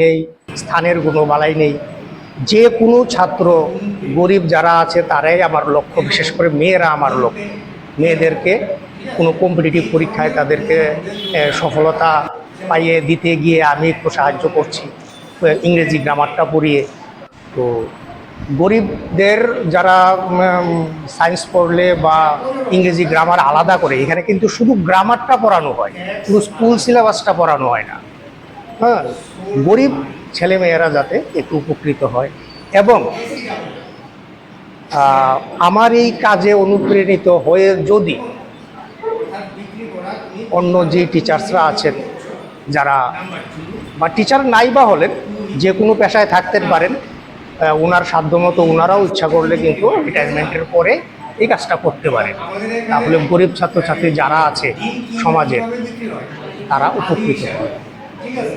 নেই, স্থানের কোনো বালাই নেই। যে কোনো ছাত্র, গরিব যারা আছে, তারাই আমার লক্ষ্য, বিশেষ করে মেয়েরা আমার লক্ষ্য। মেয়েদেরকে কোনো কম্পিটিটিভ পরীক্ষায় তাদেরকে সফলতা পাইয়ে দিতে গিয়ে আমি একটু সাহায্য করছি ইংরেজি গ্রামারটা পড়িয়ে। তো গরিবদের যারা সায়েন্স পড়লে বা ইংরেজি গ্রামার আলাদা করে, এখানে কিন্তু শুধু গ্রামারটা পড়ানো হয় পুরো স্কুল সিলেবাসটা পড়ানো হয় না। হ্যাঁ গরিব ছেলেমেয়েরা যাতে একটু উপকৃত হয়। এবং আমার এই কাজে অনুপ্রেরিত হয়ে যদি অন্য যে টিচার্সরা আছেন, যারা বা টিচার নাই বা হলেন, যে কোনো পেশায় থাকতে পারেন ওনার সাধ্যমতো ওনারাও ইচ্ছা করলে কিন্তু রিটায়ারমেন্টের পরে এই কাজটা করতে পারেন। তাহলে গরিব ছাত্রছাত্রী যারা আছে সমাজে, তারা উপকৃত হয় ঠিক আছে